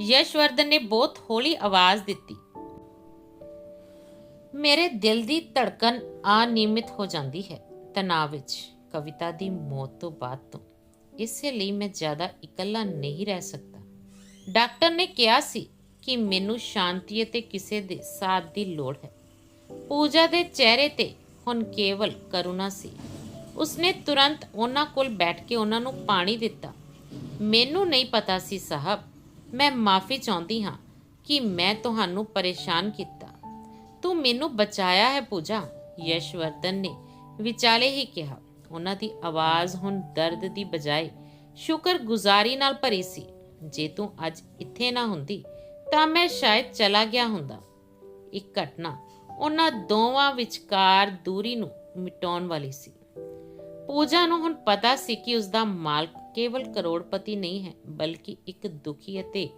Speaker 1: ਯਸ਼ਵਰਧਨ ਨੇ ਬਹੁਤ ਹੌਲੀ ਆਵਾਜ਼ ਦਿੱਤੀ। ਮੇਰੇ ਦਿਲ ਦੀ ਧੜਕਨ ਅਨਿਯਮਿਤ ਹੋ ਜਾਂਦੀ ਹੈ। ਤਣਾਅ ਵਿੱਚ, ਕਵਿਤਾ ਦੀ ਮੌਤ ਤੋਂ ਬਾਅਦ ਤੋਂ। ਇਸੇ ਲਈ ਮੈਂ ਜ਼ਿਆਦਾ ਇਕੱਲਾ ਨਹੀਂ ਰਹਿ ਸਕਦਾ। ਡਾਕਟਰ ਨੇ ਕਿਹਾ ਸੀ ਕਿ ਮੈਨੂੰ ਸ਼ਾਂਤੀ ਅਤੇ ਕਿਸੇ ਦੇ ਸਾਥ ਦੀ ਲੋੜ ਹੈ। ਪੂਜਾ ਦੇ ਚਿਹਰੇ ਤੇ ਹੁਣ ਕੇਵਲ ਕਰੁਣਾ ਸੀ। ਉਸਨੇ ਤੁਰੰਤ ਉਹਨਾਂ ਕੋਲ ਬੈਠ ਕੇ ਉਹਨਾਂ ਨੂੰ ਪਾਣੀ ਦਿੱਤਾ। ਮੈਨੂੰ ਨਹੀਂ ਪਤਾ ਸੀ, ਸਾਹਿਬ, ਮੈਂ ਮਾਫੀ ਚਾਹੁੰਦੀ ਹਾਂ ਕਿ ਮੈਂ ਤੁਹਾਨੂੰ ਪਰੇਸ਼ਾਨ ਕੀਤਾ। ਤੂੰ ਮੈਨੂੰ ਬਚਾਇਆ ਹੈ ਪੂਜਾ, ਯਸ਼ਵਰਧਨ ਨੇ ਵਿਚਾਲੇ ਹੀ ਕਿਹਾ। ਉਹਨਾਂ ਦੀ ਆਵਾਜ਼ ਹੁਣ ਦਰਦ ਦੀ ਬਜਾਏ ਸ਼ੁਕਰਗੁਜ਼ਾਰੀ ਨਾਲ ਭਰੀ ਸੀ। ਜੇ ਤੂੰ ਅੱਜ ਇੱਥੇ ਨਾ ਹੁੰਦੀ, ਤਾਂ ਮੈਂ ਸ਼ਾਇਦ ਚਲਾ ਗਿਆ ਹੁੰਦਾ। ਇੱਕ ਘਟਨਾ ਉਹਨਾਂ ਦੋਵਾਂ ਵਿਚਕਾਰ ਦੂਰੀ ਨੂੰ ਮਿਟਾਉਣ ਵਾਲੀ ਸੀ। ਪੂਜਾ ਨੂੰ ਹੁਣ ਪਤਾ ਸੀ ਕਿ ਉਸ ਦਾ ਮਾਲਕ ਕੇਵਲ ਕਰੋੜਪਤੀ ਨਹੀਂ ਹੈ, ਬਲਕਿ ਇੱਕ ਦੁਖੀ ਅਤੇ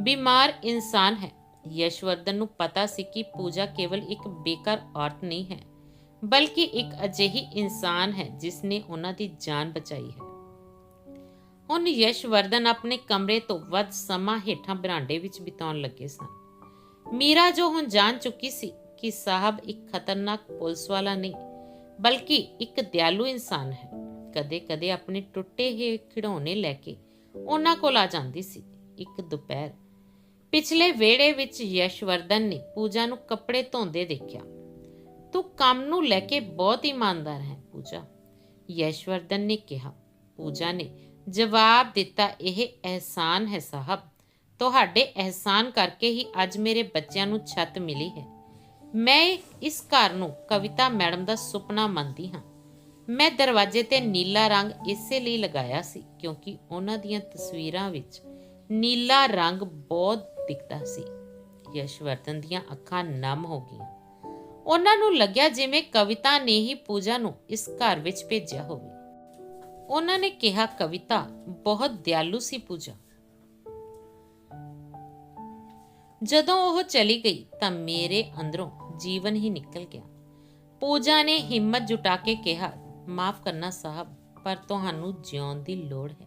Speaker 1: ਬਿਮਾਰ ਇਨਸਾਨ ਹੈ। ਯਸ਼ਵਰਧਨ ਨੂੰ ਪਤਾ ਸੀ ਕਿ ਪੂਜਾ ਕੇਵਲ ਇੱਕ ਬੇਕਾਰ ਔਰਤ ਨਹੀਂ ਹੈ, ਬਲਕਿ ਇੱਕ ਅਜਿਹੀ ਇਨਸਾਨ ਹੈ ਜਿਸ ਨੇ ਉਹਨਾਂ ਦੀ ਜਾਨ ਬਚਾਈ ਹੈ। ਹੁਣ ਯਸ਼ਵਰਧਨ ਆਪਣੇ ਕਮਰੇ ਤੋਂ ਵੱਧ ਸਮਾਂ ਹੇਠਾਂ ਬਰਾਂਡੇ ਵਿੱਚ ਬਿਤਾਉਣ ਲੱਗੇ ਸਨ। ਮੀਰਾ ਜੋ ਹੁਣ ਜਾਣ ਚੁੱਕੀ ਸੀ ਕਿ ਸਾਹਿਬ ਇੱਕ ਖਤਰਨਾਕ ਪੁਲਿਸ ਵਾਲਾ ਨਹੀਂ, ਬਲਕਿ ਇੱਕ ਦਿਆਲੂ ਇਨਸਾਨ ਹੈ, ਕਦੇ-ਕਦੇ ਆਪਣੇ ਟੁੱਟੇ ਹੋਏ ਖਿਡੌਣੇ ਲੈ ਕੇ ਉਹਨਾਂ ਕੋਲ ਆ ਜਾਂਦੀ ਸੀ। ਇੱਕ ਦੁਪਹਿਰ ਪਿਛਲੇ ਵੇੜੇ ਵਿੱਚ ਯਸ਼ਵਰਧਨ ਨੇ ਪੂਜਾ ਨੂੰ ਕੱਪੜੇ ਧੋਂਦੇ ਦੇਖਿਆ। ਤੂੰ ਕੰਮ ਨੂੰ ਲੈ ਕੇ ਬਹੁਤ ਇਮਾਨਦਾਰ ਹੈ, ਪੂਜਾ, ਯਸ਼ਵਰਧਨ ਨੇ ਕਿਹਾ। ਪੂਜਾ ਨੇ ਜਵਾਬ ਦਿੱਤਾ, ਇਹ ਅਹਿਸਾਨ ਹੈ ਸਾਹਿਬ। ਤੁਹਾਡੇ ਅਹਿਸਾਨ ਕਰਕੇ ਹੀ ਅੱਜ ਮੇਰੇ ਬੱਚਿਆਂ ਨੂੰ ਛੱਤ ਮਿਲੀ ਹੈ। ਮੈਂ ਇਸ ਘਰ ਨੂੰ ਕਵਿਤਾ ਮੈਡਮ ਦਾ ਸੁਪਨਾ ਮੰਨਦੀ ਹਾਂ। ਮੈਂ ਦਰਵਾਜ਼ੇ ਤੇ ਨੀਲਾ ਰੰਗ ਇਸੇ ਲਈ ਲਗਾਇਆ ਸੀ ਕਿਉਂਕਿ ਉਹਨਾਂ ਦੀਆਂ ਤਸਵੀਰਾਂ ਵਿੱਚ ਨੀਲਾ ਰੰਗ ਬਹੁਤ ਦਿਖਦਾ ਸੀ। ਯਸ਼ਵਰਧਨ ਦੀਆਂ ਅੱਖਾਂ ਨਮ ਹੋ ਗਈਆਂ। ਉਹਨਾਂ ਨੂੰ ਲੱਗਿਆ ਜਿਵੇਂ ਕਵਿਤਾ ਨੇ ਹੀ ਪੂਜਾ ਨੂੰ ਇਸ ਘਰ ਵਿੱਚ ਭੇਜਿਆ ਹੋਵੇ। ਉਹਨਾਂ ਨੇ ਕਿਹਾ, ਕਵਿਤਾ, ਬਹੁਤ ਦਿਆਲੂ ਸੀ ਪੂਜਾ। ਜਦੋਂ ਉਹ ਚਲੀ ਗਈ ਤਾਂ ਮੇਰੇ ਅੰਦਰੋਂ ਜੀਵਨ ਹੀ ਨਿਕਲ ਗਿਆ। ਪੂਜਾ ਨੇ ਹਿੰਮਤ ਜੁਟਾ ਕੇ ਕਿਹਾ, ਮਾਫ ਕਰਨਾ ਸਾਹਿਬ, ਪਰ ਤੁਹਾਨੂੰ ਜਿਉਣ ਦੀ ਲੋੜ ਹੈ।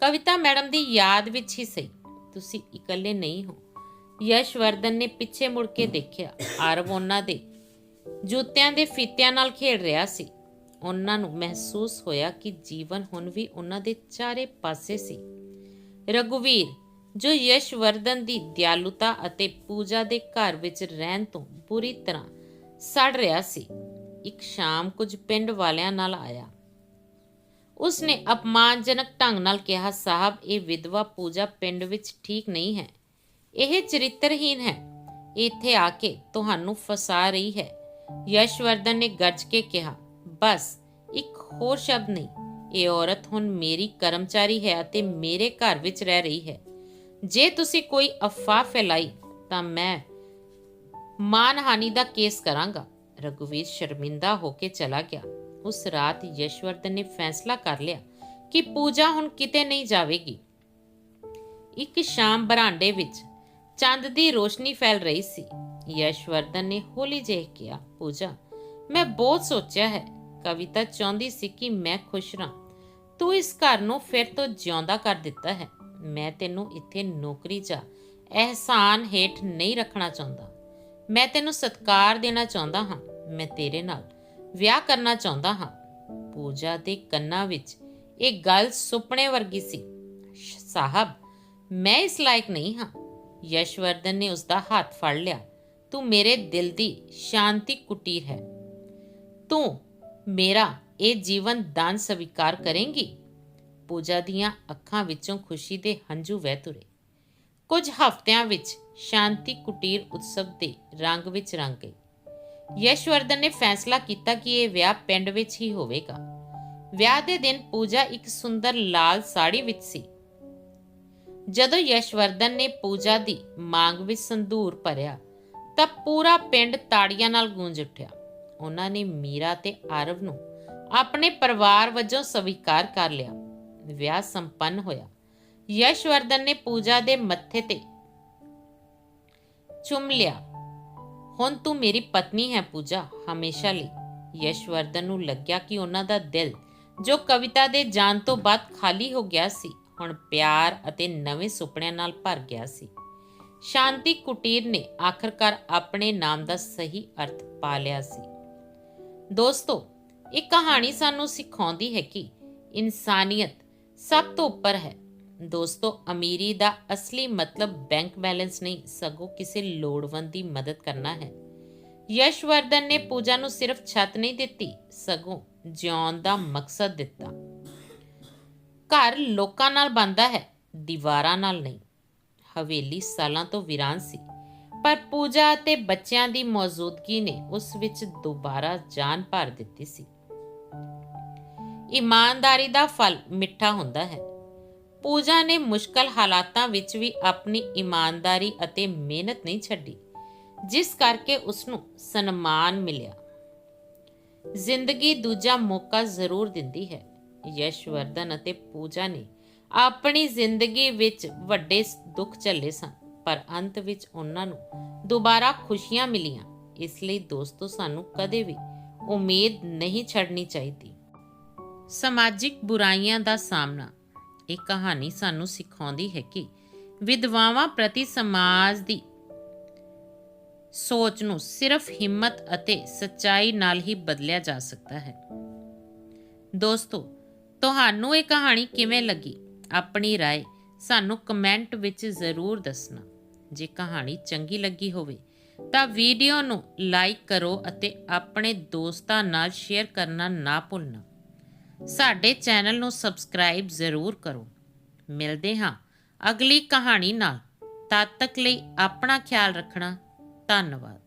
Speaker 1: ਕਵਿਤਾ ਮੈਡਮ ਦੀ ਯਾਦ ਵਿੱਚ ਹੀ ਸਹੀ। ਤੁਸੀਂ ਇਕੱਲੇ ਨਹੀਂ ਹੋ। ਯਸ਼ਵਰਧਨ ਨੇ ਪਿੱਛੇ ਮੁੜ ਕੇ ਦੇਖਿਆ, ਆਰਵ ਉਹਨਾਂ ਦੇ ਜੁੱਤਿਆਂ ਦੇ ਫੀਤਿਆਂ ਨਾਲ ਖੇਡ ਰਿਹਾ ਸੀ। ਉਹਨਾਂ ਨੂੰ ਮਹਿਸੂਸ ਹੋਇਆ ਕਿ ਜੀਵਨ ਹੁਣ ਵੀ ਉਹਨਾਂ ਦੇ ਚਾਰੇ ਪਾਸੇ ਸੀ। ਰਘੁਵੀਰ, ਜੋ ਯਸ਼ਵਰਧਨ ਦੀ ਦਿਆਲੁਤਾ ਅਤੇ ਪੂਜਾ ਦੇ ਘਰ ਵਿੱਚ ਰਹਿਣ ਤੋਂ ਪੂਰੀ ਤਰ੍ਹਾਂ ਸੜ ਰਿਹਾ ਸੀ, ਇੱਕ ਸ਼ਾਮ ਕੁਝ ਪਿੰਡ ਵਾਲਿਆਂ ਨਾਲ ਆਇਆ। ਉਸਨੇ ਅਪਮਾਨਜਨਕ ਢੰਗ ਨਾਲ ਕਿਹਾ, ਸਾਹਿਬ, ਇਹ ਵਿਧਵਾ ਪੂਜਾ ਪਿੰਡ ਵਿੱਚ ਠੀਕ ਨਹੀਂ ਹੈ। ਇਹ ਚਰਿੱਤਰਹੀਨ ਹੈ। ਇੱਥੇ ਆ ਕੇ ਤੁਹਾਨੂੰ ਫਸਾ ਰਹੀ ਹੈ। ਯਸ਼ਵਰਧਨ ਨੇ ਗੱਜ ਕੇ ਕਿਹਾ, ਬਸ, ਇੱਕ ਹੋਰ ਸ਼ਬਦ ਨਹੀਂ। ਇਹ ਔਰਤ ਹੁਣ ਮੇਰੀ ਕਰਮਚਾਰੀ ਹੈ ਅਤੇ ਮੇਰੇ ਘਰ ਵਿੱਚ ਰਹਿ ਰਹੀ ਹੈ। ਜੇ ਤੁਸੀਂ ਕੋਈ ਅਫਵਾਹ ਫੈਲਾਈ, ਤਾਂ ਮੈਂ ਮਾਨਹਾਨੀ ਦਾ ਕੇਸ ਕਰਾਂਗਾ। ਰਘੁਵੀਰ ਸ਼ਰਮਿੰਦਾ ਹੋ ਕੇ ਚਲਾ ਗਿਆ। ਉਸ ਰਾਤ ਯਸ਼ਵਰਧਨ ਨੇ ਫੈਸਲਾ ਕਰ ਲਿਆ ਕਿ ਪੂਜਾ ਹੁਣ ਕਿਤੇ ਨਹੀਂ ਜਾਵੇਗੀ। ਇੱਕ ਸ਼ਾਮ ਬਰਾਂਡੇ ਵਿੱਚ ਚੰਦ ਦੀ ਰੋਸ਼ਨੀ ਫੈਲ ਰਹੀ ਸੀ। ਯਸ਼ਵਰਧਨ ਨੇ ਹੌਲੀ ਜਿਹੇ ਕਿਹਾ, ਪੂਜਾ, ਮੈਂ ਬਹੁਤ ਸੋਚਿਆ ਹੈ। ਕਵਿਤਾ ਚਾਹੁੰਦੀ ਸੀ ਕਿ ਮੈਂ ਖੁਸ਼ ਰਾਂ ਤੂੰ ਇਸ ਘਰ ਨੂੰ ਫਿਰ ਤੋਂ ਜਿਉਂਦਾ ਕਰ ਦਿੱਤਾ ਹੈ। ਮੈਂ ਤੈਨੂੰ ਇੱਥੇ ਨੌਕਰੀ 'ਚ ਅਹਿਸਾਨ ਹੇਠ ਨਹੀਂ ਰੱਖਣਾ ਚਾਹੁੰਦਾ। ਮੈਂ ਤੈਨੂੰ ਸਤਕਾਰ ਦੇਣਾ ਚਾਹੁੰਦਾ ਹਾਂ। ਮੈਂ ਤੇਰੇ ਨਾਲ ਵਿਆਹ ਕਰਨਾ ਚਾਹੁੰਦਾ ਹਾਂ। ਪੂਜਾ ਦੇ ਕੰਨਾਂ ਵਿੱਚ ਇਹ ਗੱਲ ਸੁਪਨੇ ਵਰਗੀ ਸੀ। ਸਾਹਿਬ, ਮੈਂ ਇਸ ਲਾਇਕ ਨਹੀਂ ਹਾਂ। ਯਸ਼ਵਰਧਨ ਨੇ ਉਸ ਦਾ ਹੱਥ ਫੜ ਲਿਆ। ਤੂੰ ਮੇਰੇ ਦਿਲ ਦੀ ਸ਼ਾਂਤੀ ਕੁਟੀਰ ਹੈ। ਤੂੰ ਮੇਰਾ ਇਹ ਜੀਵਨ ਦਾਨ ਸਵੀਕਾਰ ਕਰੇਂਗੀ। ਪੂਜਾ ਦੀਆਂ ਅੱਖਾਂ ਵਿੱਚੋਂ ਖੁਸ਼ੀ ਦੇ ਹੰਝੂ ਵਹਿ ਤੁਰੇ। ਕੁਝ ਹਫ਼ਤਿਆਂ ਵਿੱਚ ਸ਼ਾਂਤੀ ਕੁਟੀਰ ਉਤਸਵ ਦੇ ਰੰਗ ਵਿੱਚ ਰੰਗ ਗਈ ਯਸ਼ਵਰਧਨ ਨੇ ਫੈਸਲਾ ਕੀਤਾ ਕਿ ਇਹ ਵਿਆਹ ਪਿੰਡ ਵਿੱਚ ਹੀ ਹੋਵੇਗਾ। ਵਿਆਹ ਦੇ ਦਿਨ ਪੂਜਾ ਇੱਕ ਸੁੰਦਰ ਲਾਲ ਸਾੜੀ ਵਿੱਚ ਸੀ। ਜਦੋਂ ਯਸ਼ਵਰਧਨ ਨੇ ਪੂਜਾ ਦੀ ਮੰਗ ਵਿੱਚ ਸੰਧੂਰ ਭਰਿਆ, ਤਾਂ ਪੂਰਾ ਪਿੰਡ ਤਾੜੀਆਂ ਨਾਲ ਗੂੰਜ ਉੱਠਿਆ। ਉਹਨਾਂ ਨੇ ਮੀਰਾ ਤੇ ਆਰਵ ਨੂੰ ਆਪਣੇ ਪਰਿਵਾਰ ਵਜੋਂ ਸਵੀਕਾਰ ਕਰ ਲਿਆ। ਵਿਆਹ ਸੰਪੰਨ ਹੋਇਆ। ਯਸ਼ਵਰਧਨ ਨੇ ਪੂਜਾ ਦੇ ਮੱਥੇ ਤੇ ਚੁੰਮ ਲਿਆ। ਹੁਣ ਤੂੰ ਮੇਰੀ ਪਤਨੀ ਹੈ ਪੂਜਾ, ਹਮੇਸ਼ਾ ਲਈ। ਯਸ਼ਵਰਧਨ ਨੂੰ ਲੱਗਿਆ ਕਿ ਉਹਨਾਂ ਦਾ ਦਿਲ, ਜੋ ਕਵਿਤਾ ਦੇ ਜਾਣ ਤੋਂ ਬਾਅਦ ਖਾਲੀ ਹੋ ਗਿਆ ਸੀ, ਹੁਣ ਪਿਆਰ ਅਤੇ ਨਵੇਂ ਸੁਪਨਿਆਂ ਨਾਲ ਭਰ ਗਿਆ ਸੀ। ਸ਼ਾਂਤੀ ਕੁਟੀਰ ਨੇ ਆਖਰਕਾਰ ਆਪਣੇ ਨਾਮ ਦਾ ਸਹੀ ਅਰਥ ਪਾ ਲਿਆ ਸੀ। ਦੋਸਤੋ, ਇਹ ਕਹਾਣੀ ਸਾਨੂੰ ਸਿਖਾਉਂਦੀ ਹੈ ਕਿ ਇਨਸਾਨੀਅਤ ਸਭ ਤੋਂ ਉੱਪਰ ਹੈ। ਦੋਸਤੋ, ਅਮੀਰੀ ਦਾ ਅਸਲੀ ਮਤਲਬ ਬੈਂਕ ਬੈਲੈਂਸ ਨਹੀਂ, ਸਗੋਂ ਕਿਸੇ ਲੋੜਵੰਦ ਦੀ ਮਦਦ ਕਰਨਾ ਹੈ। ਯਸ਼ਵਰਧਨ ਨੇ ਪੂਜਾ ਨੂੰ ਸਿਰਫ ਛੱਤ ਨਹੀਂ ਦਿੱਤੀ, ਸਗੋਂ ਜਿਉਣ ਦਾ ਮਕਸਦ ਦਿੱਤਾ। ਘਰ ਲੋਕਾਂ ਨਾਲ ਬਣਦਾ ਹੈ, ਦੀਵਾਰਾਂ ਨਾਲ ਨਹੀਂ। ਹਵੇਲੀ ਸਾਲਾਂ ਤੋਂ ਵੀਰਾਨ ਸੀ, ਪਰ ਪੂਜਾ ਅਤੇ ਬੱਚਿਆਂ ਦੀ ਮੌਜੂਦਗੀ ਨੇ ਉਸ ਵਿੱਚ ਦੁਬਾਰਾ ਜਾਨ ਭਰ ਦਿੱਤੀ ਸੀ। ਇਮਾਨਦਾਰੀ ਦਾ ਫਲ ਮਿੱਠਾ ਹੁੰਦਾ ਹੈ। ਪੂਜਾ ਨੇ ਮੁਸ਼ਕਲ ਹਾਲਾਤਾਂ ਵਿੱਚ ਵੀ ਆਪਣੀ ਇਮਾਨਦਾਰੀ ਅਤੇ ਮਿਹਨਤ ਨਹੀਂ ਛੱਡੀ, ਜਿਸ ਕਰਕੇ ਉਸ ਨੂੰ ਸਨਮਾਨ ਮਿਲਿਆ। ਜ਼ਿੰਦਗੀ ਦੂਜਾ ਮੌਕਾ ਜ਼ਰੂਰ ਦਿੰਦੀ ਹੈ। ਯਸ਼ਵਰਧਨ ਅਤੇ ਪੂਜਾ ਨੇ ਆਪਣੀ ਜ਼ਿੰਦਗੀ ਵਿੱਚ ਵੱਡੇ ਦੁੱਖ ਝੱਲੇ ਸਨ, ਪਰ ਅੰਤ ਵਿੱਚ ਉਹਨਾਂ ਨੂੰ ਦੁਬਾਰਾ ਖੁਸ਼ੀਆਂ ਮਿਲੀਆਂ। ਇਸ ਲਈ ਦੋਸਤੋ, ਸਾਨੂੰ ਕਦੇ ਵੀ ਉਮੀਦ ਨਹੀਂ ਛੱਡਣੀ ਚਾਹੀਦੀ। ਸਮਾਜਿਕ ਬੁਰਾਈਆਂ ਦਾ ਸਾਹਮਣਾ ਇਹ ਕਹਾਣੀ ਸਾਨੂੰ ਸਿਖਾਉਂਦੀ ਹੈ ਕਿ ਵਿਧਵਾਵਾਂ ਪ੍ਰਤੀ ਸਮਾਜ ਦੀ ਸੋਚ ਨੂੰ ਸਿਰਫ ਹਿੰਮਤ ਅਤੇ ਸੱਚਾਈ ਨਾਲ ਹੀ ਬਦਲਿਆ ਜਾ ਸਕਦਾ ਹੈ ਦੋਸਤੋ ਤੁਹਾਨੂੰ ਇਹ ਕਹਾਣੀ ਕਿਵੇਂ ਲੱਗੀ ਆਪਣੀ رائے ਸਾਨੂੰ ਕਮੈਂਟ ਵਿੱਚ ਜ਼ਰੂਰ ਦੱਸਣਾ ਜੇ ਕਹਾਣੀ ਚੰਗੀ ਲੱਗੀ ਹੋਵੇ ਤਾਂ ਵੀਡੀਓ ਨੂੰ ਲਾਈਕ ਕਰੋ ਅਤੇ ਆਪਣੇ ਦੋਸਤਾਂ ਨਾਲ ਸ਼ੇਅਰ ਕਰਨਾ ਨਾ ਭੁੱਲਣਾ ਸਾਡੇ ਚੈਨਲ ਨੂੰ ਸਬਸਕ੍ਰਾਈਬ ਜ਼ਰੂਰ ਕਰੋ। ਮਿਲਦੇ ਹਾਂ ਅਗਲੀ ਕਹਾਣੀ ਨਾਲ। ਤਦ ਤੱਕ ਲਈ ਆਪਣਾ ਖਿਆਲ ਰੱਖਣਾ। ਧੰਨਵਾਦ।